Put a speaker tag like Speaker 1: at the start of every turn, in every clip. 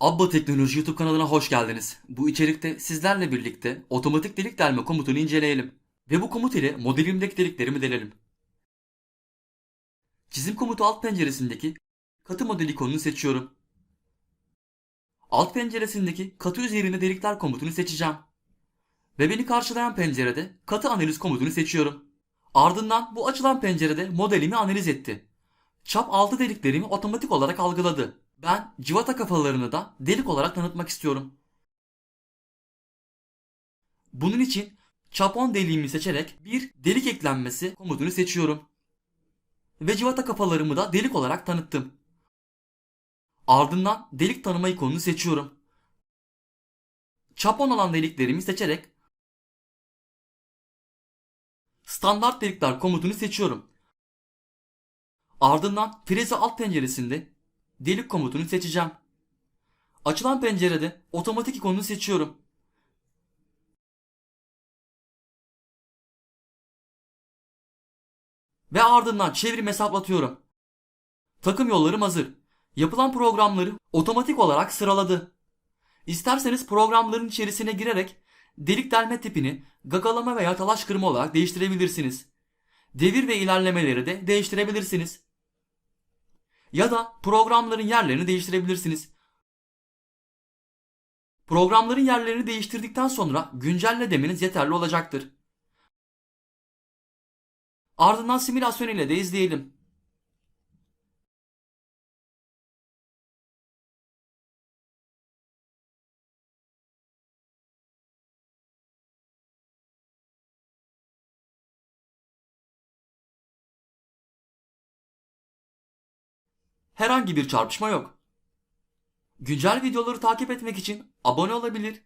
Speaker 1: Abba Teknoloji YouTube kanalına hoş geldiniz. Bu içerikte sizlerle birlikte otomatik delik delme komutunu inceleyelim. Ve bu komut ile modelimdeki deliklerimi delelim. Çizim komutu alt penceresindeki katı model ikonunu seçiyorum. Alt penceresindeki katı üzerinde delikler komutunu seçeceğim. Ve beni karşılayan pencerede katı analiz komutunu seçiyorum. Ardından bu açılan pencerede modelimi analiz etti. Çap altı deliklerimi otomatik olarak algıladı. Ben civata kafalarını da delik olarak tanıtmak istiyorum. Bunun için çap 10 deliğimi seçerek bir delik eklenmesi komutunu seçiyorum. Ve civata kafalarımı da delik olarak tanıttım. Ardından delik tanıma ikonunu seçiyorum. Çap 10 olan deliklerimi seçerek standart delikler komutunu seçiyorum. Ardından freze alt penceresinde delik komutunu seçeceğim. Açılan pencerede otomatik ikonunu seçiyorum. Ve ardından çevrim hesaplatıyorum. Takım yollarım hazır. Yapılan programları otomatik olarak sıraladı. İsterseniz programların içerisine girerek delik delme tipini gagalama veya talaş kırma olarak değiştirebilirsiniz. Devir ve ilerlemeleri de değiştirebilirsiniz. Ya da programların yerlerini değiştirebilirsiniz. Programların yerlerini değiştirdikten sonra güncelle demeniz yeterli olacaktır. Ardından simülasyon ile de izleyelim. Herhangi bir çarpışma yok. Güncel videoları takip etmek için abone olabilir,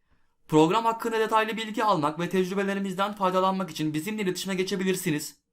Speaker 1: program hakkında detaylı bilgi almak ve tecrübelerimizden faydalanmak için bizimle iletişime geçebilirsiniz.